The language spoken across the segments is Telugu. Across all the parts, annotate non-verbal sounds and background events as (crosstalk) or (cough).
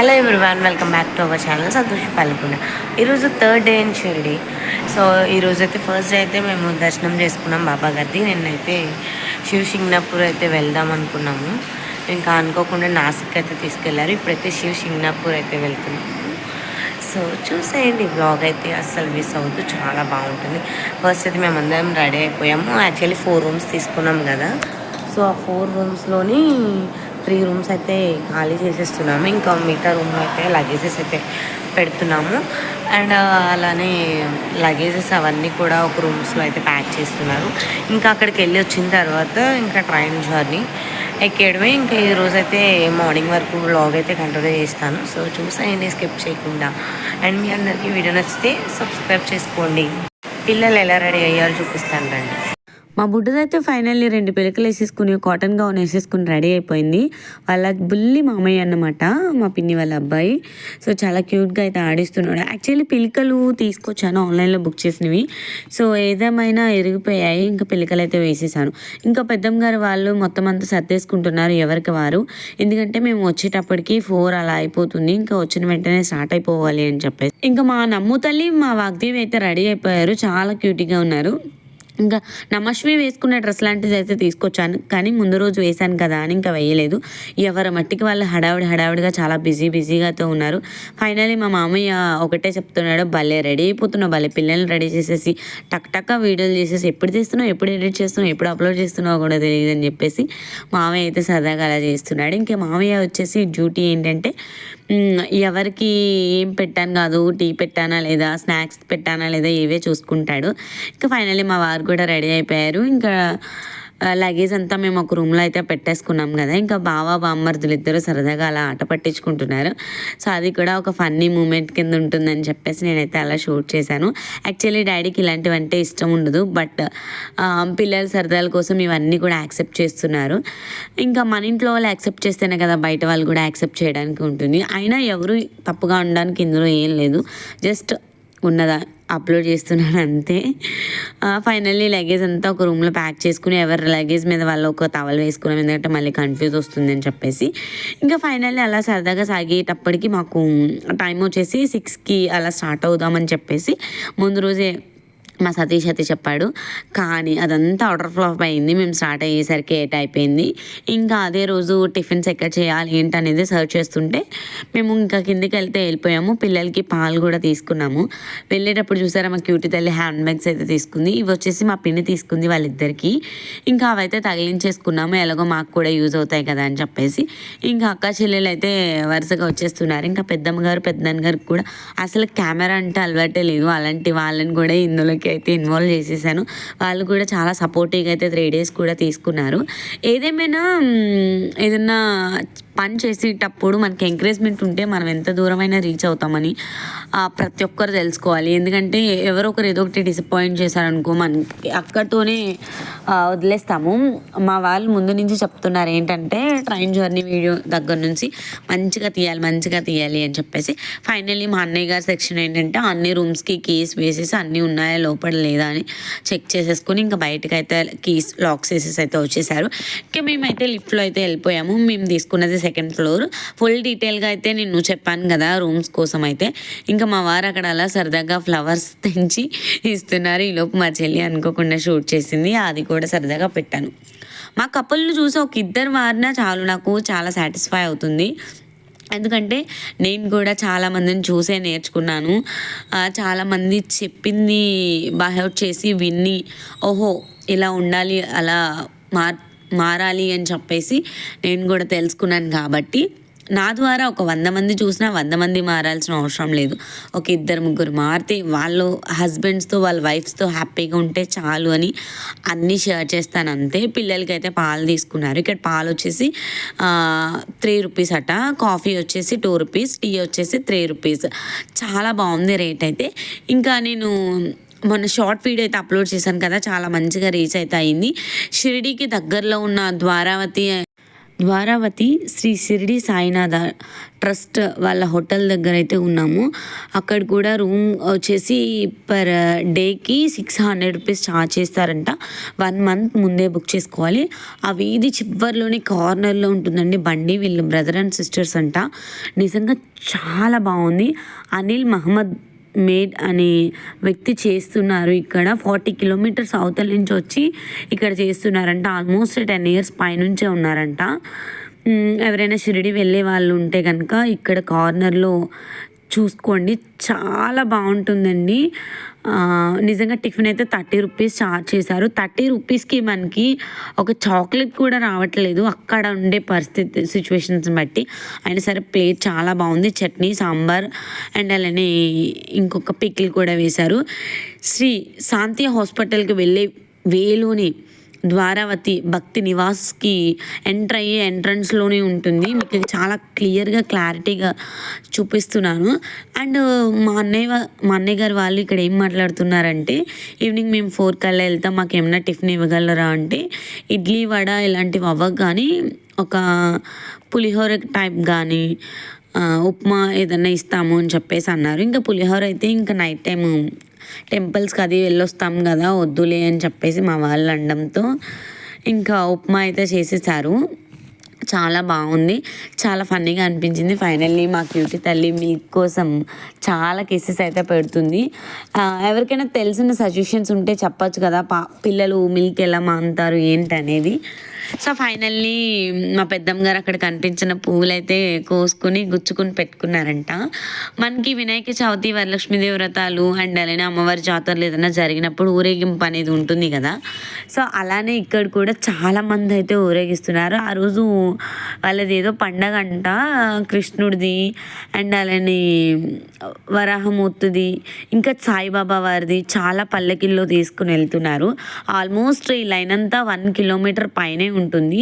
Hello everyone welcome back to our channel Santosh Pallepuda ఈరోజు third day and Shirdi so ఈరోజు అయితే ఫస్ట్ డే అయితే మేము దర్శనం చేసుకున్నాం బాబా గారిది. నిన్నైతే శివ షింగ్నాపూర్ అయితే వెళ్దాం అనుకున్నాము. ఇంకా అనుకోకుండా నాసిక్ అయితే తీసుకెళ్ళారు. ఇప్పుడైతే శివ షింగ్నాపూర్ అయితే వెళ్తున్నాము. సో చూసేయండి బ్లాగ్ అయితే అస్సలు మిస్ అవుతూ చాలా బాగుంటుంది. ఫస్ట్ అయితే మేము అందరం రెడీ అయిపోయాము. యాక్చువల్లీ ఫోర్ రూమ్స్ తీసుకున్నాం కదా. సో ఆ ఫోర్ రూమ్స్లోని త్రీ రూమ్స్ అయితే ఖాళీ చేసేస్తున్నాము. ఇంకా మిగతా రూమ్లో అయితే లగేజెస్ అయితే పెడుతున్నాము. అండ్ అలానే లగేజెస్ అవన్నీ కూడా ఒక రూమ్స్లో అయితే ప్యాక్ చేస్తున్నారు. ఇంకా అక్కడికి వెళ్ళి వచ్చిన తర్వాత ఇంకా ట్రైన్ జర్నీ ఎక్కేయడమే. ఇంకా ఈ అయితే మార్నింగ్ వరకు బ్లాగ్ అయితే కంటిన్యూ చేస్తాను. సో చూసాయండి స్కిప్ చేయకుండా. అండ్ మీ అందరికీ వీడియో నచ్చితే సబ్స్క్రైబ్ చేసుకోండి. పిల్లలు ఎలా రెడీ అయ్యారో చూపిస్తాను రండి. మా బుడ్డదైతే ఫైనల్లీ రెండు పిలకలు వేసేసుకుని కాటన్ గౌన్ వేసేసుకుని రెడీ అయిపోయింది. వాళ్ళ బుల్లి మామయ్య అన్నమాట మా పిన్ని వాళ్ళ అబ్బాయి. సో చాలా క్యూట్గా అయితే ఆడిస్తున్నాడు. యాక్చువల్లీ పిలకలు తీసుకొచ్చాను ఆన్లైన్లో బుక్ చేసినవి. సో ఏదేమైనా ఎరిగిపోయాయి ఇంకా పిలకలు అయితే వేసేసాను. ఇంకా పెద్దమ్మ గారు వాళ్ళు మొత్తం అంతా సర్దేసుకుంటున్నారు ఎవరికి వారు. ఎందుకంటే మేము వచ్చేటప్పటికి ఫోర్ అలా అయిపోతుంది ఇంకా వచ్చిన వెంటనే స్టార్ట్ అయిపోవాలి అని చెప్పేసి. ఇంకా మా నమ్ము తల్లి మా వాగ్దేవి అయితే రెడీ అయిపోయారు చాలా క్యూటీగా ఉన్నారు. ఇంకా నమస్వి వేసుకున్న డ్రెస్ లాంటిది అయితే తీసుకొచ్చాను. కానీ ముందు రోజు వేశాను కదా అని ఇంకా వేయలేదు. ఎవరి మట్టికి వాళ్ళు హడావిడి హడావిడిగా చాలా బిజీ బిజీగాతో ఉన్నారు. ఫైనలీ మా మామయ్య ఒకటే చెప్తున్నాడు భలే రెడీ అయిపోతున్నావు భలే పిల్లల్ని రెడీ చేసేసి టక్ టక్ వీడియోలు చేసేసి ఎప్పుడు తీస్తున్నావు ఎప్పుడు ఎడిట్ చేస్తున్నావు ఎప్పుడు అప్లోడ్ చేస్తున్నావు కూడా తెలియదు అని చెప్పేసి మామయ్య అయితే సరదాగా అలా చేస్తున్నాడు. ఇంకా మామయ్య వచ్చేసి డ్యూటీ ఏంటంటే ఎవరికి ఏం పెట్టాను కాదు టీ పెట్టానా లేదా స్నాక్స్ పెట్టానా లేదా ఇవే చూసుకుంటాడు. ఇంకా ఫైనల్లీ మా వారు కూడా రెడీ అయిపోయారు. ఇంకా లగేజ్ అంతా మేము ఒక రూమ్లో అయితే పెట్టేసుకున్నాం కదా. ఇంకా బావ బామ్మర్దులు ఇద్దరు సరదాగా అలా ఆట పట్టించుకుంటున్నారు. సో అది కూడా ఒక ఫన్నీ మూమెంట్ కింద ఉంటుందని చెప్పేసి నేనైతే అలా షూట్ చేశాను. యాక్చువల్లీ డాడీకి ఇలాంటివంటే ఇష్టం ఉండదు. బట్ పిల్లల సరదాల కోసం ఇవన్నీ కూడా యాక్సెప్ట్ చేస్తున్నారు. ఇంకా మన ఇంట్లో వాళ్ళు యాక్సెప్ట్ చేస్తేనే కదా బయట వాళ్ళు కూడా యాక్సెప్ట్ చేయడానికి ఉంటుంది. అయినా ఎవరు తప్పుగా ఉండడానికి ఇందులో ఏం లేదు. జస్ట్ ఉన్నదా? అప్లోడ్ చేస్తున్నాను అంతే. ఫైనల్లీ లగేజ్ అంతా ఒక రూమ్లో ప్యాక్ చేసుకుని ఎవరి లగేజ్ మీద వాళ్ళు ఒక టవల్ వేసుకున్నాం. ఎందుకంటే మళ్ళీ కన్ఫ్యూజ్ వస్తుంది అని చెప్పేసి. ఇంకా ఫైనల్లీ అలా సరదాగా సాగేటప్పటికి మాకు టైం వచ్చేసి సిక్స్కి అలా స్టార్ట్ అవుదామని చెప్పేసి ముందు రోజే మా సతీష్ అయితే చెప్పాడు కానీ అదంతా ఆర్డర్ ఫ్లాప్ అయింది మేము స్టార్ట్ అయ్యేసరికి ఏట్ అయిపోయింది. ఇంకా అదే రోజు టిఫిన్స్ ఎక్కడ చేయాలి ఏంటి అనేది సర్చ్ చేస్తుంటే మేము ఇంకా కిందికి వెళ్తే వెళ్ళిపోయాము. పిల్లలకి పాలు కూడా తీసుకున్నాము. వెళ్ళేటప్పుడు చూసారా మా క్యూటీ తల్లి హ్యాండ్ బ్యాగ్స్ అయితే తీసుకుంది. ఇవి వచ్చేసి మా పిన్ని తీసుకుంది వాళ్ళిద్దరికి. ఇంకా అవైతే తగిలించేసుకున్నాము. ఎలాగో మాకు కూడా యూజ్ అవుతాయి కదా అని చెప్పేసి. ఇంకా అక్క చెల్లెలు అయితే వరుసగా వచ్చేస్తున్నారు. ఇంకా పెద్దమ్మ గారు పెద్దన్న గారికి కూడా అసలు కెమెరా అంటే అలవాటే లేదు. అలాంటి వాళ్ళని కూడా ఇందులోకి అయితే ఇన్వాల్వ్ చేసేసాను. వాళ్ళు కూడా చాలా సపోర్టివ్గా అయితే త్రీ డేస్ కూడా తీసుకున్నారు. ఏదేమైనా ఏదన్నా పని చేసేటప్పుడు మనకి ఎంకరేజ్మెంట్ ఉంటే మనం ఎంత దూరమైనా రీచ్ అవుతామని ప్రతి ఒక్కరు తెలుసుకోవాలి. ఎందుకంటే ఎవరో ఒకరు ఏదో ఒకటి డిసప్పాయింట్ చేశారనుకో మనకి అక్కడితోనే వదిలేస్తాము. మా వాళ్ళు ముందు నుంచి చెప్తున్నారు ఏంటంటే ట్రైన్ జర్నీ వీడియో దగ్గర నుంచి మంచిగా తీయాలి మంచిగా తీయాలి అని చెప్పేసి. ఫైనల్లీ మా అన్నయ్య గారి సెక్షన్ ఏంటంటే అన్ని రూమ్స్కి కీస్ వేసేసి అన్నీ ఉన్నాయా లోపల. లేదా అని చెక్ చేసేసుకొని ఇంకా బయటకు అయితే కీస్ లాక్స్ వేసేసి అయితే వచ్చేసారు. ఇంకా మేమైతే లిఫ్ట్లో అయితే వెళ్ళిపోయాము. మేము తీసుకున్నది సెకండ్ ఫ్లోర్. ఫుల్ డీటెయిల్గా అయితే నేను చెప్పాను కదా రూమ్స్ కోసం అయితే. ఇంకా మా వారు అక్కడ అలా సరదాగా ఫ్లవర్స్ (laughs) తెంచి ఇస్తున్నారు. ఈలోపు మా చెల్లి అనుకోకుండా షూట్ చేసింది. అది కూడా సరదాగా పెట్టాను. మా కపుల్ని చూసి ఒక ఇద్దరు మారినా చాలు నాకు చాలా సాటిస్ఫై అవుతుంది. ఎందుకంటే నేను కూడా చాలామందిని చూసే నేర్చుకున్నాను. చాలామంది చెప్పింది బహౌట్ చేసి విన్ని ఓహో ఇలా ఉండాలి అలా మార్ మారాలి అని చెప్పేసి నేను కూడా తెలుసుకున్నాను కాబట్టి నా ద్వారా ఒక వంద మంది చూసినా వంద మంది మారాల్సిన అవసరం లేదు. ఒక ఇద్దరు ముగ్గురు మారితే వాళ్ళు హస్బెండ్స్తో వాళ్ళ వైఫ్స్తో హ్యాపీగా ఉంటే చాలు అని అన్నీ షేర్ చేస్తాను. అంతే. పిల్లలకి అయితే పాలు తీసుకున్నారు. ఇక్కడ పాలు వచ్చేసి త్రీ రూపీస్ అట. కాఫీ వచ్చేసి టూ రూపీస్ టీ వచ్చేసి త్రీ రూపీస్ చాలా బాగుంది రేట్ అయితే. ఇంకా నేను మొన్న షార్ట్ వీడియో అయితే అప్లోడ్ చేశాను కదా. చాలా మంచిగా రీచ్ అయితే అయింది. షిరిడీకి దగ్గరలో ఉన్న ద్వారావతి ద్వారావతి శ్రీ షిరిడి సాయినాథ ట్రస్ట్ వాళ్ళ హోటల్ దగ్గర అయితే ఉన్నాము. అక్కడ కూడా రూమ్ వచ్చేసి పర్ డేకి సిక్స్ హండ్రెడ్ రూపీస్ ఛార్జ్ చేస్తారంట. వన్ మంత్ ముందే బుక్ చేసుకోవాలి. ఆ వీధి చివరిలోని కార్నర్లో ఉంటుందండి బండి వీళ్ళు బ్రదర్ అండ్ సిస్టర్స్ అంట. నిజంగా చాలా బాగుంది. అనిల్ మహమ్మద్ మేడ్ అనే వ్యక్తి చేస్తున్నారు ఇక్కడ. ఫార్టీ కిలోమీటర్స్ అవతల నుంచి వచ్చి ఇక్కడ చేస్తున్నారంట. ఆల్మోస్ట్ టెన్ ఇయర్స్ పైనుంచే ఉన్నారంట. ఎవరైనా షిరిడి వెళ్ళే వాళ్ళు ఉంటే కనుక ఇక్కడ కార్నర్లో చూసుకోండి. చాలా బాగుంటుందండి. నిజంగా టిఫిన్ అయితే థర్టీ రూపీస్ చార్జ్ చేశారు. థర్టీ రూపీస్కి మనకి ఒక చాక్లెట్ కూడా రావట్లేదు. అక్కడ ఉండే పరిస్థితి సిచ్యువేషన్స్ బట్టి. అయినా సరే ప్లేట్ చాలా బాగుంది. చట్నీ సాంబార్ అండ్ అలానే ఇంకొక పికిల్ కూడా వేశారు. శ్రీ శాంతి హాస్పిటల్కి వెళ్ళే వేలోని ద్వారావతి భక్తి నివాస్కి ఎంటర్ అయ్యే ఎంట్రన్స్లోనే ఉంటుంది. మీకు చాలా క్లియర్గా క్లారిటీగా చూపిస్తున్నాను. అండ్ మా అన్నయ్య మా అన్నయ్య గారు వాళ్ళు ఇక్కడ ఏం మాట్లాడుతున్నారంటే ఈవినింగ్ మేము ఫోర్ కల్లా వెళ్తాం మాకు ఏమైనా టిఫిన్ ఇవ్వగలరా? అంటే ఇడ్లీ వడ ఇలాంటివి అవ్వక కానీ ఒక పులిహోర టైప్ కానీ ఉప్మా ఏదన్నా ఇస్తాము అని చెప్పేసి అన్నారు. ఇంకా పులిహోర అయితే ఇంకా నైట్ టైం టెంపుల్స్కి అది వెళ్ళొస్తాం కదా వద్దులే అని చెప్పేసి మా వాళ్ళు అనడంతో ఇంకా ఉప్మా అయితే చేసేసారు. చాలా బాగుంది. చాలా ఫన్నీగా అనిపించింది. ఫైనల్లీ మా క్యూటీ తల్లి మిల్క్ కోసం చాలా కేసెస్ అయితే పెడుతుంది. ఎవరికైనా తెలిసిన సజెషన్స్ ఉంటే చెప్పచ్చు కదా పా పిల్లలు మిల్క్ ఎలా మాంతారు ఏంటనేది. సో ఫైనల్లీ మా పెద్దమ్మ గారు అక్కడ కనిపించిన పువ్వులైతే కోసుకుని గుచ్చుకుని పెట్టుకున్నారంట. మనకి వినాయక చవితి వరలక్ష్మీదేవి వ్రతాలు అండ్ అలానే అమ్మవారి జాతరలు ఏదైనా జరిగినప్పుడు ఊరేగింపు అనేది ఉంటుంది కదా. సో అలానే ఇక్కడ కూడా చాలా మంది అయితే ఊరేగిస్తున్నారు. ఆ రోజు వాళ్ళది ఏదో పండగ అంట కృష్ణుడిది అండ్ అలానే వరాహమూర్తిది ఇంకా సాయిబాబా వారిది చాలా పల్లకిల్లో తీసుకుని వెళ్తున్నారు. ఆల్మోస్ట్ ఈ లైన్ అంతా వన్ కిలోమీటర్ పైనే ఉంటుంది.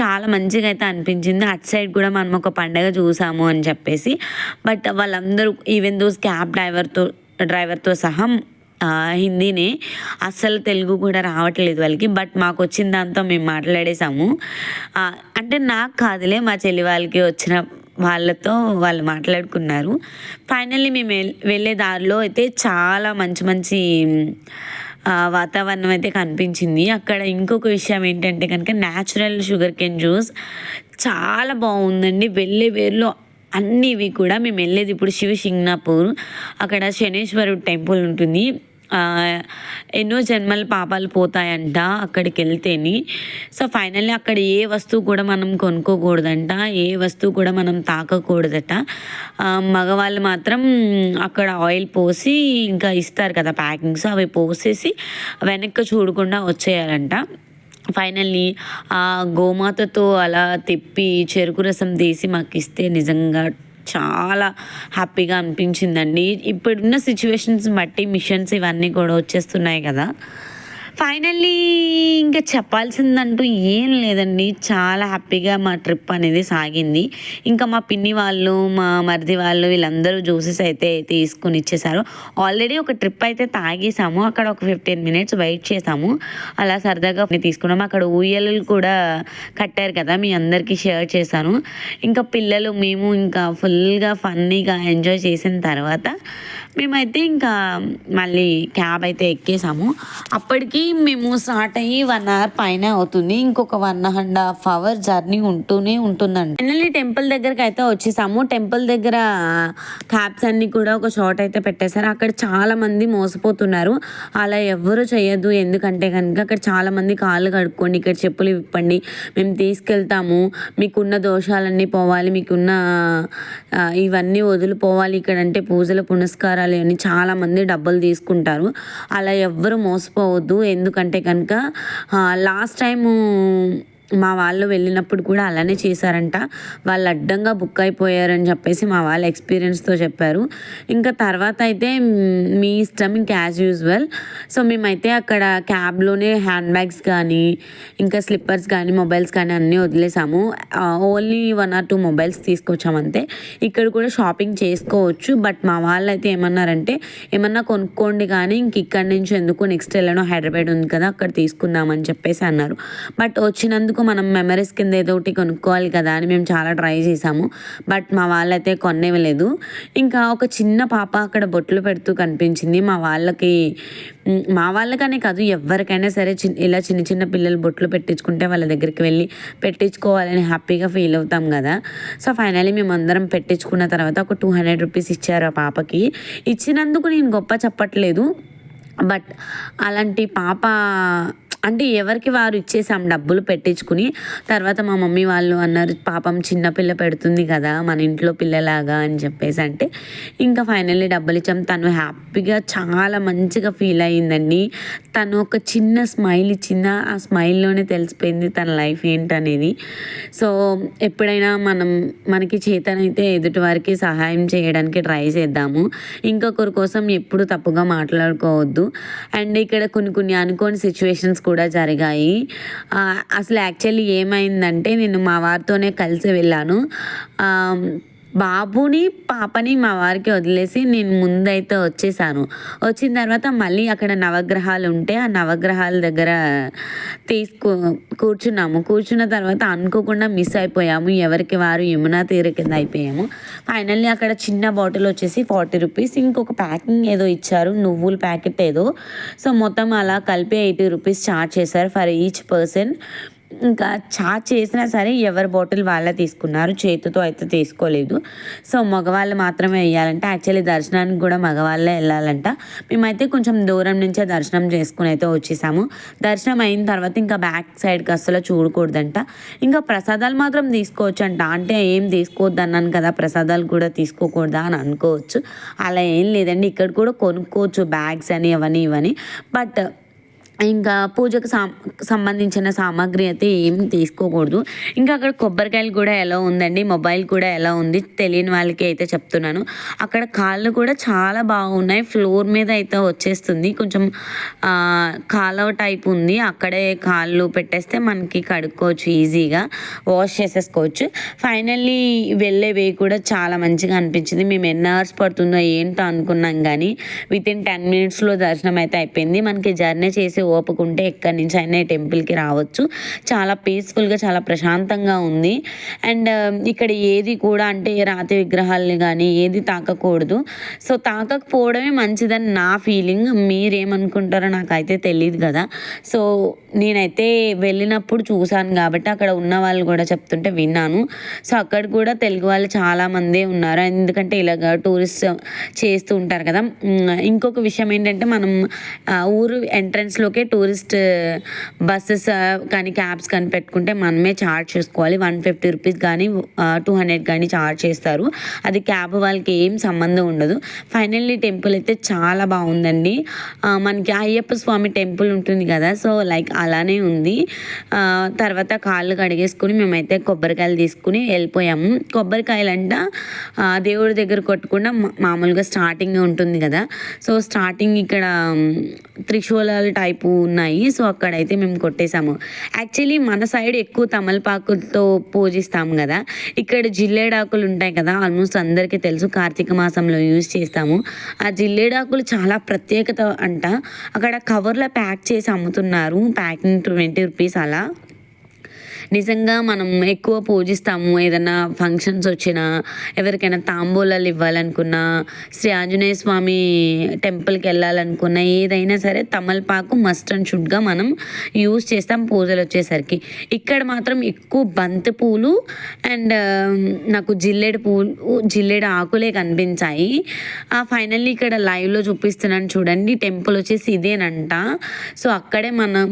చాలా మంచిగా అయితే అనిపించింది. అటు సైడ్ కూడా మనం ఒక పండగ చూసాము అని చెప్పేసి. బట్ వాళ్ళందరూ ఈవెన్ దోస్ క్యాబ్ డ్రైవర్తో డ్రైవర్తో సహా హిందీనే. అస్సలు తెలుగు కూడా రావట్లేదు వాళ్ళకి. బట్ మాకు వచ్చిన దాంతో మేము మాట్లాడేసాము. అంటే నాకు కాదులే మా చెల్లి వాళ్ళకి వచ్చిన వాళ్ళతో వాళ్ళు మాట్లాడుకున్నారు. ఫైనల్లీ మేము వెళ్ళే దారిలో అయితే చాలా మంచి మంచి వాతావరణం అయితే కనిపించింది. అక్కడ ఇంకొక విషయం ఏంటంటే కనుక న్యాచురల్ షుగర్ కెన్ జ్యూస్ చాలా బాగుందండి. వెళ్ళే వేరులో అన్నివి కూడా మేము వెళ్ళేది ఇప్పుడు శివ సింగ్నాపూర్. అక్కడ శనేశ్వరుడు టెంపుల్ ఉంటుంది. ఎన్నో జన్మల పాపాలు పోతాయంట అక్కడికి వెళ్తేని సో ఫైనల్లీ అక్కడ ఏ వస్తువు కూడా మనం కొనుక్కోకూడదంట ఏ వస్తువు కూడా మనం తాకకూడదట. మగవాళ్ళు మాత్రం అక్కడ ఆయిల్ పోసి ఇంకా ఇస్తారు కదా ప్యాకింగ్స్ అవి పోసేసి వెనక్కి చూడకుండా వచ్చేయాలంట. ఫైనల్లీ ఆ గోమాతతో అలా తిప్పి చెరుకు రసం తీసి మాకు ఇస్తే నిజంగా చాలా హ్యాపీగా అనిపించిందండి. ఇప్పుడున్న సిచ్యువేషన్స్ బట్టి మిషన్స్ ఇవన్నీ కూడా వచ్చేస్తున్నాయి కదా. ఫైనల్లీ ఇంకా చెప్పాల్సిందంటూ ఏం లేదండి. చాలా హ్యాపీగా మా ట్రిప్ అనేది సాగింది. ఇంకా మా పిన్ని వాళ్ళు మా మరిది వాళ్ళు వీళ్ళందరూ జ్యూసెస్ అయితే తీసుకుని ఇచ్చేసారు ఆల్రెడీ ఒక ట్రిప్ అయితే తాగేసాము అక్కడ ఒక ఫిఫ్టీన్ మినిట్స్ వెయిట్ చేసాము అలా సరదాగా తీసుకున్నాము అక్కడ ఊయలు కూడా కట్టారు కదా మీ అందరికీ షేర్ చేశాను. ఇంకా పిల్లలు మేము ఇంకా ఫుల్గా ఫన్నీగా ఎంజాయ్ చేసిన తర్వాత మేమైతే ఇంకా మళ్ళీ క్యాబ్ అయితే ఎక్కేసాము అప్పటికి మేము స్టార్ట్ అయ్యి వన్ అవర్ పైన అవుతుంది. ఇంకొక one and half hour journey ఉంటూనే ఉంటుందండి ఫైనల్లీ టెంపుల్ దగ్గరకి అయితే వచ్చేసాము. టెంపుల్ దగ్గర క్యాబ్స్ అన్ని కూడా ఒక షార్ట్ అయితే పెట్టేశారు. అక్కడ చాలా మంది మోసపోతున్నారు. అలా ఎవరు చేయొద్దు. ఎందుకంటే కనుక అక్కడ చాలా మంది కాళ్ళు కడుక్కోండి ఇక్కడ చెప్పులు విప్పండి మేము తీసుకెళ్తాము. మీకున్న దోషాలన్నీ పోవాలి మీకున్న ఇవన్నీ వదిలిపోవాలి ఇక్కడ అంటే పూజల పునస్కారాలు అని చాలా మంది డబ్బులు తీసుకుంటారు. అలా ఎవ్వరు మోసపోవద్దు. ఎందుకంటే కనుక లాస్ట్ టైము మా వాళ్ళు వెళ్ళినప్పుడు కూడా అలానే చేశారంట. వాళ్ళు అడ్డంగా బుక్ అయిపోయారని చెప్పేసి మా వాళ్ళ ఎక్స్పీరియన్స్తో చెప్పారు. ఇంకా తర్వాత అయితే మీ ఇష్టం ఇంకా యాజ్ యూజువల్ సో మేమైతే అక్కడ క్యాబ్లోనే హ్యాండ్ బ్యాగ్స్ కానీ ఇంకా స్లిప్పర్స్ కానీ మొబైల్స్ కానీ అన్నీ వదిలేసాము. Only one or two mobiles తీసుకొచ్చాము అంతే. ఇక్కడ కూడా షాపింగ్ చేసుకోవచ్చు. బట్ మా వాళ్ళు అయితే ఏమన్నారంటే ఏమన్నా కొనుక్కోండి కానీ ఇంక ఇక్కడి నుంచి ఎందుకు నెక్స్ట్ వెళ్ళను? హైదరాబాద్ ఉంది కదా అక్కడ తీసుకుందామని చెప్పేసి అన్నారు. బట్ వచ్చినందుకు మనం మెమరీస్ కింద ఏదో ఒకటి కొనుక్కోవాలి కదా అని మేము చాలా ట్రై చేసాము. బట్ మా వాళ్ళైతే కొనేవ్వలేదు ఇంకా ఒక చిన్న పాప అక్కడ బొట్లు పెడుతూ కనిపించింది. మా వాళ్ళకి మా వాళ్ళకనే కాదు ఎవరికైనా సరే చిన్న ఇలా చిన్న చిన్న పిల్లలు బొట్లు పెట్టించుకుంటే వాళ్ళ దగ్గరికి వెళ్ళి పెట్టించుకోవాలని హ్యాపీగా ఫీల్ అవుతాం కదా. సో ఫైనలీ మేము అందరం పెట్టించుకున్న తర్వాత ఒక టూ హండ్రెడ్ రూపీస్ ఇచ్చారు ఆ పాపకి. ఇచ్చినందుకు నేను గొప్ప చెప్పట్లేదు. బట్ అలాంటి పాప అంటే ఎవరికి వారు ఇచ్చేసాం డబ్బులు పెట్టించుకుని తర్వాత మా మమ్మీ వాళ్ళు అన్నారు పాపం చిన్న పిల్ల పెడుతుంది కదా మన ఇంట్లో పిల్లలాగా అని చెప్పేసి అంటే ఇంకా ఫైనల్లీ డబ్బులు ఇచ్చాం. తను హ్యాపీగా చాలా మంచిగా ఫీల్ అయ్యిందండి. తను ఒక చిన్న స్మైల్ ఇచ్చిన ఆ స్మైల్లోనే తెలిసిపోయింది తన లైఫ్ ఏంటనేది. సో ఎప్పుడైనా మనం మనకి చేతనైతే ఎదుటి వారికి సహాయం చేయడానికి ట్రై చేద్దాము. ఇంకొకరి కోసం ఎప్పుడు తప్పుగా మాట్లాడుకోవద్దు. అండ్ ఇక్కడ కొన్ని కొన్ని అనుకోని సిచ్యువేషన్స్ కూడా జరిగాయి. అసలు యాక్చువల్లీ ఏమైందంటే నేను మా వారితోనే కలిసి వెళ్ళాను. బాబుని పాపని మా వారికి వదిలేసి నేను ముందైతే వచ్చేసాను. వచ్చిన తర్వాత మళ్ళీ అక్కడ నవగ్రహాలు ఉంటే ఆ నవగ్రహాల దగ్గర తీసుకు కూర్చున్నాము. కూర్చున్న తర్వాత అనుకోకుండా మిస్ అయిపోయాము. ఎవరికి వారు యమునా తీర కింద అయిపోయాము. ఫైనల్లీ అక్కడ చిన్న బాటిల్ వచ్చేసి ఫార్టీ రూపీస్ ఇంకొక ప్యాకింగ్ ఏదో ఇచ్చారు. నువ్వుల ప్యాకెట్ ఏదో. సో మొత్తం అలా కలిపి ఎయిటీ రూపీస్ చార్జ్ చేశారు. ఫర్ ఈచ్ పర్సన్ ఇంకా చా చేసినా సరే ఎవరి బాటిల్ వాళ్ళే తీసుకున్నారు. చేతితో అయితే తీసుకోలేదు. సో మగవాళ్ళు మాత్రమే వేయాలంట యాక్చువల్లీ దర్శనానికి కూడా మగవాళ్ళే వెళ్ళాలంట. మేమైతే కొంచెం దూరం నుంచే దర్శనం చేసుకుని అయితే వచ్చేసాము. దర్శనం అయిన తర్వాత ఇంకా బ్యాక్ సైడ్కి అస్సలు చూడకూడదంట. ఇంకా ప్రసాదాలు మాత్రం తీసుకోవచ్చు అంట అంటే ఏం తీసుకోవద్దు అన్నాను కదా. ప్రసాదాలు కూడా తీసుకోకూడదా అని అనుకోవచ్చు. అలా ఏం లేదండి. ఇక్కడ కూడా కొనుక్కోవచ్చు బ్యాగ్స్ అని అవన్నీ ఇవని. బట్ ఇంకా పూజకు సా సంబంధించిన సామాగ్రి అయితే ఏం తీసుకోకూడదు. ఇంకా అక్కడ కొబ్బరికాయలు కూడా ఎలా ఉందండి? మొబైల్ కూడా ఎలా ఉంది? తెలియని వాళ్ళకి అయితే చెప్తున్నాను. అక్కడ కాళ్ళు కూడా చాలా బాగున్నాయి. ఫ్లోర్ మీద అయితే వచ్చేస్తుంది. కొంచెం కాలువ టైప్ ఉంది. అక్కడే కాళ్ళు పెట్టేస్తే మనకి కడుక్కోవచ్చు ఈజీగా. వాష్ చేసేసుకోవచ్చు. ఫైనల్లీ వెళ్ళే వే కూడా చాలా మంచిగా అనిపించింది. మేము ఎన్ని అవర్స్ పడుతుందో ఏంటో అనుకున్నాం కానీ విత్ ఇన్ టెన్ మినిట్స్లో దర్శనం అయితే అయిపోయింది. మనకి జర్నీ చేసే ఓపుకుంటే ఎక్కడి నుంచి అయినా టెంపుల్కి రావచ్చు. చాలా పీస్ఫుల్గా చాలా ప్రశాంతంగా ఉంది. అండ్ ఇక్కడ ఏది కూడా అంటే రాతి విగ్రహాలని కానీ ఏది తాకకూడదు. సో తాకకపోవడమే మంచిదని నా ఫీలింగ్. మీరేమనుకుంటారో నాకైతే తెలియదు కదా. సో నేనైతే వెళ్ళినప్పుడు చూశాను కాబట్టి అక్కడ ఉన్న వాళ్ళు కూడా చెప్తుంటే విన్నాను. సో అక్కడ కూడా తెలుగు వాళ్ళు చాలామందే ఉన్నారు. ఎందుకంటే ఇలాగ టూరిస్ట్ చేస్తూ ఉంటారు కదా. ఇంకొక విషయం ఏంటంటే మనం ఊరు ఎంట్రన్స్లో ఓకే టూరిస్ట్ బస్సెస్ కానీ క్యాబ్స్ కానీ పెట్టుకుంటే మనమే చార్జ్ చేసుకోవాలి. వన్ ఫిఫ్టీ రూపీస్ కానీ టూ హండ్రెడ్ కానీ చార్జ్ చేస్తారు. అది క్యాబ్ వాళ్ళకి ఏం సంబంధం ఉండదు. ఫైనల్లీ టెంపుల్ అయితే చాలా బాగుందండి. మనకి అయ్యప్ప స్వామి టెంపుల్ ఉంటుంది కదా సో లైక్ అలానే ఉంది. తర్వాత కాళ్ళు కడిగేసుకుని మేమైతే కొబ్బరికాయలు తీసుకుని వెళ్ళిపోయాము. కొబ్బరికాయలు అంట దేవుడి దగ్గర కొట్టకుండా మామూలుగా స్టార్టింగ్ ఉంటుంది కదా. సో స్టార్టింగ్ ఇక్కడ త్రిశూల త్రిశూలాలు ఉన్నాయి. సో అక్కడైతే మేము కొట్టేశాము. యాక్చువల్లీ మన సైడ్ ఎక్కువ తమలపాకులతో పూజిస్తాము కదా. ఇక్కడ జిల్లేడాకులు ఉంటాయి కదా. ఆల్మోస్ట్ అందరికీ తెలుసు. కార్తీక మాసంలో యూజ్ చేస్తాము. ఆ జిల్లేడాకులు చాలా ప్రత్యేకత అంట. అక్కడ కవర్లో ప్యాక్ చేసి అమ్ముతున్నారు. ప్యాకింగ్ ట్వంటీ రూపీస్ అలా. నిజంగా మనం ఎక్కువ పూజిస్తాము. ఏదైనా ఫంక్షన్స్ వచ్చినా ఎవరికైనా తాంబూలాలు ఇవ్వాలనుకున్నా శ్రీ ఆంజనేయ స్వామి టెంపుల్కి వెళ్ళాలనుకున్నా ఏదైనా సరే తమలపాకు మస్ట్ అండ్ షుడ్గా మనం యూజ్ చేస్తాం పూజలు వచ్చేసరికి. ఇక్కడ మాత్రం ఎక్కువ బంతి పూలు అండ్ um, నాకు జిల్లేడు పూలు జిల్లేడు ఆకులే కనిపించాయి. ఫైనల్లీ ఇక్కడ లైవ్లో చూపిస్తున్నాను చూడండి. టెంపుల్ వచ్చేసి ఇదేనంట. సో అక్కడే మనం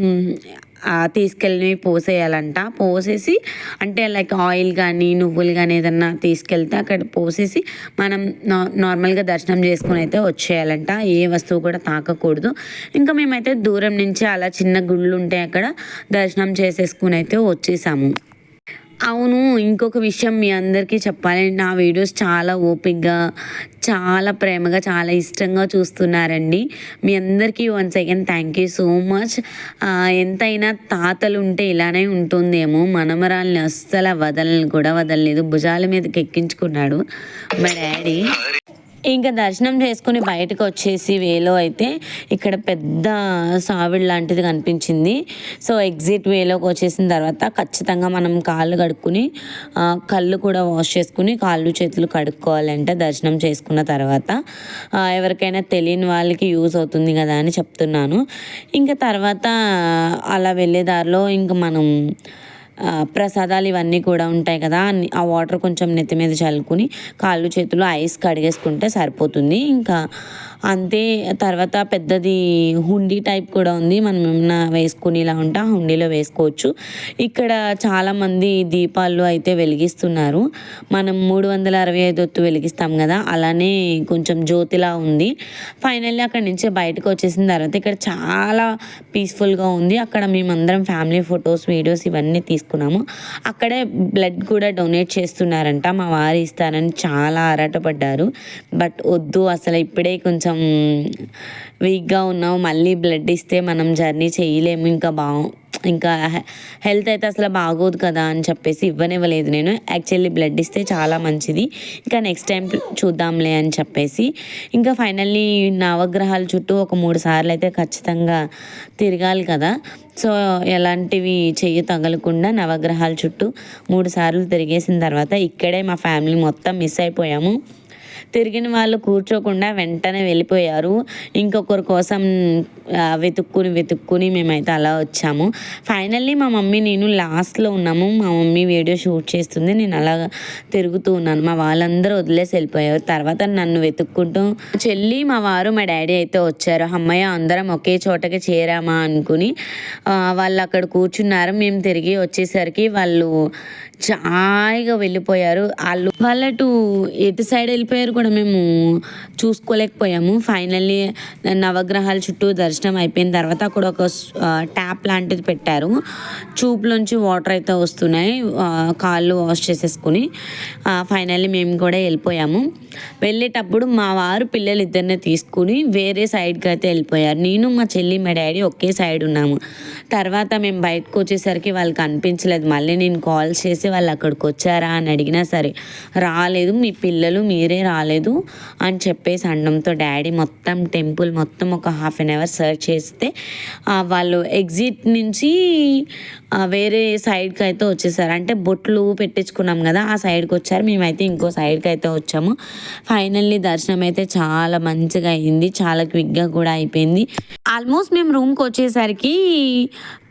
తీసుకెళ్ళి పోసేయాలంట. పోసేసి అంటే లైక్ ఆయిల్ కానీ నువ్వులు కానీ ఏదన్నా తీసుకెళ్తే అక్కడ పోసేసి మనం నార్మల్గా దర్శనం చేసుకుని అయితే వచ్చేయాలంట. ఏ వస్తువు కూడా తాకకూడదు. ఇంకా మేమైతే దూరం నుంచి అలా చిన్న గుళ్ళు ఉంటాయి అక్కడ దర్శనం చేసేసుకుని అయితే వచ్చేసాము. అవును ఇంకొక విషయం మీ అందరికీ చెప్పాలి. నా వీడియోస్ చాలా ఓపిక్గా చాలా ప్రేమగా చాలా ఇష్టంగా చూస్తున్నారండి. మీ అందరికీ once again thank you so much ఎంతైనా తాతలు ఉంటే ఇలానే ఉంటుందేమో. మనమరాల్ని అస్సలు వదలని కూడా వదలలేదు. భుజాల మీదకి ఎక్కించుకున్నాడు మా డాడీ. ఇంకా దర్శనం చేసుకుని బయటకు వచ్చేసి వేలో అయితే ఇక్కడ పెద్ద సావిడ్ లాంటిది కనిపించింది. సో ఎగ్జిట్ వేలోకి వచ్చేసిన తర్వాత ఖచ్చితంగా మనం కాళ్ళు కడుక్కుని కళ్ళు కూడా వాష్ చేసుకుని కాళ్ళు చేతులు కడుక్కోవాలంటే దర్శనం చేసుకున్న తర్వాత. ఎవరికైనా తెలియని వాళ్ళకి యూజ్ అవుతుంది కదా అని చెప్తున్నాను. ఇంకా తర్వాత అలా వెళ్ళే దారిలో ఇంకా మనం ప్రసాదాలు ఇవన్నీ కూడా ఉంటాయి కదా ఆ వాటర్ కొంచెం నెత్తి మీద చల్లుకుని కాళ్ళు చేతులు ఐస్ కడిగేసుకుంటే సరిపోతుంది. ఇంకా అంతే తర్వాత పెద్దది హుండీ టైప్ కూడా ఉంది. మనం ఏమన్నా వేసుకుని ఇలా ఉంటే ఆ హుండీలో వేసుకోవచ్చు. ఇక్కడ చాలామంది దీపాలు అయితే వెలిగిస్తున్నారు. మనం మూడు వందల అరవై ఐదు ఒత్తు వెలిగిస్తాం కదా అలానే కొంచెం జ్యోతిలా ఉంది. ఫైనల్లీ అక్కడి నుంచి బయటకు వచ్చేసిన తర్వాత ఇక్కడ చాలా పీస్ఫుల్గా ఉంది. అక్కడ మేమందరం ఫ్యామిలీ ఫొటోస్ వీడియోస్ ఇవన్నీ తీసుకున్నాము అక్కడే బ్లడ్ కూడా డొనేట్ చేస్తున్నారంట. మా వారు ఇస్తారని చాలా ఆరాటపడ్డారు. బట్ వద్దు అసలు ఇప్పుడే కొంచెం వీక్గా ఉన్నాము. మళ్ళీ బ్లడ్ ఇస్తే మనం జర్నీ చేయలేము. ఇంకా బా ఇంకా హెల్త్ అయితే అసలు బాగోదు కదా అని చెప్పేసి ఇవ్వనివ్వలేదు నేను. యాక్చువల్లీ బ్లడ్ ఇస్తే చాలా మంచిది. ఇంకా నెక్స్ట్ టైం చూద్దాంలే అని చెప్పేసి. ఇంకా ఫైనల్లీ నవగ్రహాల చుట్టూ ఒక మూడు సార్లు అయితే ఖచ్చితంగా తిరగాలి కదా. సో ఎలాంటివి చెయ్యి తగలకుండా నవగ్రహాల చుట్టూ మూడు సార్లు తిరిగేసిన తర్వాత ఇక్కడే మా ఫ్యామిలీ మొత్తం మిస్ అయిపోయాము. తిరిగిన వాళ్ళు కూర్చోకుండా వెంటనే వెళ్ళిపోయారు. ఇంకొకరి కోసం వెతుక్కుని వెతుక్కుని మేమైతే అలా వచ్చాము. ఫైనల్లీ మా మమ్మీ నేను లాస్ట్లో ఉన్నాము. మా మమ్మీ వీడియో షూట్ చేస్తుంది. నేను అలా తిరుగుతూ ఉన్నాను. మా వాళ్ళందరూ వదిలేసి వెళ్ళిపోయారు. తర్వాత నన్ను వెతుక్కుంటూ చెల్లి మా వారు మా డాడీ అయితే వచ్చారు. అమ్మయ్య అందరం ఒకే చోటకి చేరామా అనుకుని వాళ్ళు అక్కడ కూర్చున్నారు. మేము తిరిగి వచ్చేసరికి వాళ్ళు హాయిగా వెళ్ళిపోయారు. వాళ్ళు వాళ్ళటు ఎటు సైడ్ వెళ్ళిపోయారు? కూడా మేము చూసుకోలేకపోయాము. ఫైనల్లీ నవగ్రహాల చుట్టూ దర్శనం అయిపోయిన తర్వాత అక్కడ ఒక ట్యాప్ లాంటిది పెట్టారు. చూపులోంచి వాటర్ అయితే వస్తున్నాయి. కాళ్ళు వాష్ చేసేసుకుని ఫైనల్లీ మేము కూడా వెళ్ళిపోయాము. వెళ్ళేటప్పుడు మా వారు పిల్లలు ఇద్దరిని తీసుకుని వేరే సైడ్కి అయితే వెళ్ళిపోయారు. నేను మా చెల్లి మా డాడీ ఒకే సైడ్ ఉన్నాము. తర్వాత మేము బయటకు వచ్చేసరికి వాళ్ళకి కనిపించలేదు మళ్ళీ నేను కాల్ చేసి వాళ్ళు అక్కడికి వచ్చారా అని అడిగినా సరే రాలేదు. మీ పిల్లలు మీరే రాలేదు అని చెప్పేసి అనడంతో డాడీ మొత్తం టెంపుల్ మొత్తం ఒక హాఫ్ అన్ అవర్ సర్చ్ చేస్తే వాళ్ళు ఎగ్జిట్ నుంచి వేరే సైడ్కి అయితే వచ్చేసారు. అంటే బొట్లు పెట్టించుకున్నాం కదా ఆ సైడ్కి వచ్చారు. మేమైతే ఇంకో సైడ్కి అయితే వచ్చాము. ఫైనల్లీ దర్శనం అయితే చాలా మంచిగా అయింది. చాలా క్విక్గా కూడా అయిపోయింది. ఆల్మోస్ట్ మేము రూమ్కి వచ్చేసరికి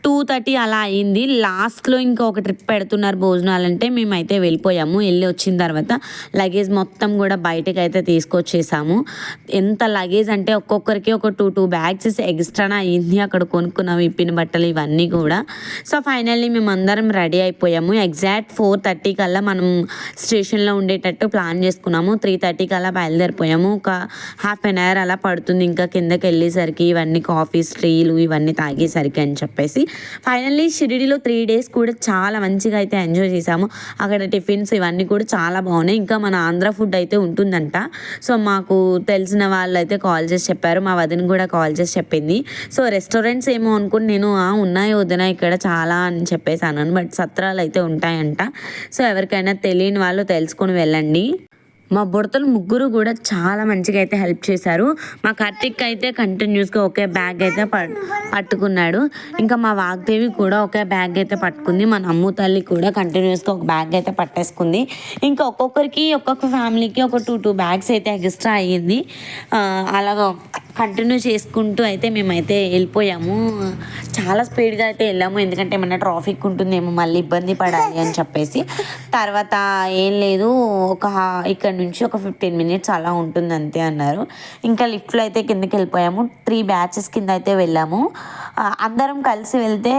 టూ థర్టీ అలా అయింది. లాస్ట్లో ఇంకా ఒక ట్రిప్ పెడుతున్నారు భోజనాలంటే మేమైతే వెళ్ళిపోయాము. వెళ్ళి వచ్చిన తర్వాత లగేజ్ మొత్తం కూడా బయటకు అయితే తీసుకొచ్చేసాము. ఎంత లగేజ్ అంటే ఒక్కొక్కరికి ఒక టూ టూ బ్యాగ్స్ ఎక్స్ట్రానా అయింది. అక్కడ కొనుక్కున్నాము ఇప్పిన బట్టలు ఇవన్నీ కూడా. సో ఫైనల్లీ మేము అందరం రెడీ అయిపోయాము. ఎగ్జాక్ట్ ఫోర్ థర్టీ కల్లా మనం స్టేషన్లో ఉండేటట్టు ప్లాన్ చేసుకున్నాము. త్రీ థర్టీ కల్లా బయలుదేరిపోయాము. ఒక హాఫ్ అన్ అవర్ అలా పడుతుంది. ఇంకా కిందకి వెళ్ళేసరికి ఇవన్నీ కాఫీస్ టీలు ఇవన్నీ తాగేసరికి అని చెప్పేసి ఫైనల్లీ షిరిడిలో త్రీ డేస్ కూడా చాలా మంచిగా అయితే ఎంజాయ్ చేసాము అక్కడ టిఫిన్స్ ఇవన్నీ కూడా చాలా బాగున్నాయి. ఇంకా మన ఆంధ్ర ఫుడ్ అయితే ఉంటుందంట. సో మాకు తెలిసిన వాళ్ళు అయితే కాల్ చేసి చెప్పారు. మా వదిన కూడా కాల్ చేసి చెప్పింది. సో రెస్టారెంట్స్ ఏమో అనుకుని నేను ఉన్నాయి వదిన ఇక్కడ చాలా అని చెప్పేసి అన్నాను. బట్ సత్రాలు అయితే ఉంటాయంట. సో ఎవరికైనా తెలియని వాళ్ళు తెలుసుకొని వెళ్ళండి. మా బుడతలు ముగ్గురు కూడా చాలా మంచిగా అయితే హెల్ప్ చేశారు. మా కార్తిక్ అయితే కంటిన్యూస్గా ఒకే బ్యాగ్ అయితే పట్టుకున్నాడు. ఇంకా మా వాగ్దేవి కూడా ఒకే బ్యాగ్ అయితే పట్టుకుంది. మా నమ్ము తల్లి కూడా కంటిన్యూస్గా ఒక బ్యాగ్ అయితే పట్టేసుకుంది. ఇంకా ఒక్కొక్కరికి ఒక్కొక్క ఫ్యామిలీకి ఒక టూ టూ బ్యాగ్స్ అయితే ఎక్స్ట్రా అయ్యింది. అలాగా కంటిన్యూ చేసుకుంటూ అయితే మేమైతే వెళ్ళిపోయాము. చాలా స్పీడ్గా అయితే వెళ్ళాము. ఎందుకంటే ఏమన్నా ట్రాఫిక్ ఉంటుందేమో మళ్ళీ ఇబ్బంది పడాలి అని చెప్పేసి. తర్వాత ఏం లేదు ఒక ఇక్కడ నుంచి ఒక ఫిఫ్టీన్ మినిట్స్ అలా ఉంటుంది అంతే అన్నారు. ఇంకా లిఫ్ట్లో అయితే కిందకి వెళ్ళిపోయాము. త్రీ బ్యాచెస్ కింద అయితే వెళ్ళాము. అందరం కలిసి వెళ్తే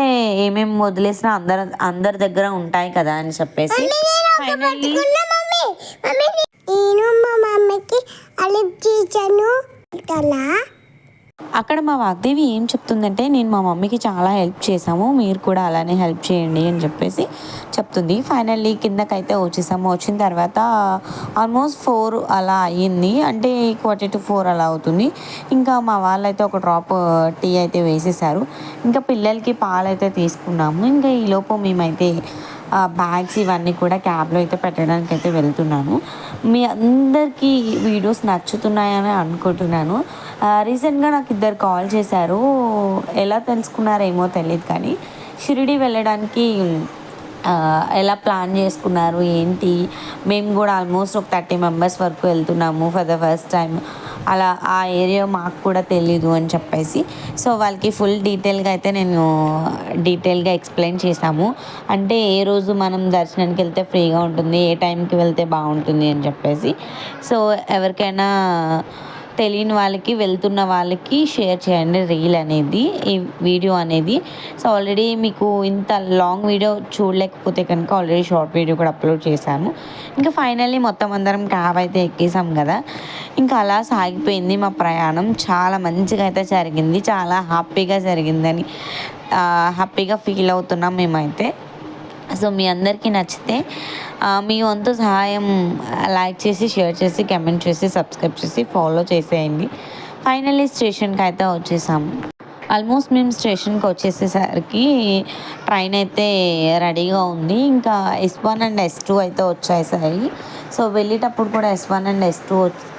ఏమేమి వదిలేసినా అందరు అందరి దగ్గర ఉంటాయి కదా అని చెప్పేసి. ఫైనల్లీ నేను మా మమ్మీకి అలిప్ చేశాను కదా అక్కడ మా వాగ్దేవి ఏం చెప్తుందంటే నేను మా మమ్మీకి చాలా హెల్ప్ చేశాము మీరు కూడా అలానే హెల్ప్ చేయండి అని చెప్పేసి చెప్తుంది. ఫైనల్లీ కిందకైతే వచ్చేసాము. వచ్చిన తర్వాత ఆల్మోస్ట్ ఫోర్ అలా అయ్యింది. అంటే క్వార్టీ టు ఫోర్ అలా అవుతుంది. ఇంకా మా వాళ్ళైతే ఒక డ్రాప్ టీ uh, అయితే వేసేసారు. ఇంకా పిల్లలకి పాలైతే తీసుకున్నాము. ఇంకా ఈలోపు మేమైతే బ్యాగ్స్ ఇవన్నీ కూడా క్యాబ్లో అయితే పెట్టడానికి అయితే వెళ్తున్నాను. మీ అందరికీ వీడియోస్ నచ్చుతున్నాయని అనుకుంటున్నాను. రీసెంట్గా నాకు ఇద్దరు కాల్ చేశారు. ఎలా తెలుసుకున్నారేమో తెలియదు కానీ షిరిడి వెళ్ళడానికి ఎలా ప్లాన్ చేసుకున్నారు ఏంటి? మేము కూడా ఆల్మోస్ట్ ఒక థర్టీ మెంబర్స్ వరకు వెళ్తున్నాము ఫర్ ద ఫస్ట్ టైం అలా ఆ ఏరియా మాకు కూడా తెలీదు అని చెప్పేసి. సో వాళ్ళకి ఫుల్ డీటెయిల్గా అయితే నేను డీటెయిల్గా ఎక్స్ప్లెయిన్ చేశాము. అంటే ఏ రోజు మనం దర్శనానికి వెళ్తే ఫ్రీగా ఉంటుంది ఏ టైంకి వెళ్తే బాగుంటుంది అని చెప్పేసి. సో ఎవరికైనా తెలియని వాళ్ళకి వెళ్తున్న వాళ్ళకి షేర్ చేయండి రీల్ అనేది ఈ వీడియో అనేది. సో ఆల్రెడీ మీకు ఇంత లాంగ్ వీడియో చూడలేకపోతే కనుక ఆల్రెడీ షార్ట్ వీడియో కూడా అప్లోడ్ చేశాను. ఇంకా ఫైనల్లీ మొత్తం అందరం క్యాబ్ అయితే ఎక్కేసాం కదా. ఇంకా అలా సాగిపోయింది మా ప్రయాణం. చాలా మంచిగా అయితే జరిగింది. చాలా హ్యాపీగా జరిగిందని హ్యాపీగా ఫీల్ అవుతున్నాం మేమైతే. సో మీ అందరికీ నచ్చితే మీ వంతు సహాయం లైక్ చేసి షేర్ చేసి కమెంట్ చేసి సబ్స్క్రైబ్ చేసి ఫాలో చేసేయండి. ఫైనల్లీ స్టేషన్కి అయితే వచ్చేసాము ఆల్మోస్ట్ మేము స్టేషన్కి వచ్చేసేసరికి ట్రైన్ అయితే రెడీగా ఉంది. ఇంకా S one and S two అయితే వచ్చేసాయి. సో వెళ్ళేటప్పుడు కూడా S one and S two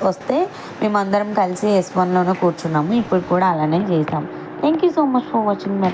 వస్తే మేమందరం కలిసి ఎస్ వన్లోనే కూర్చున్నాము. ఇప్పుడు కూడా అలానే చేసాము thank you so much for watching my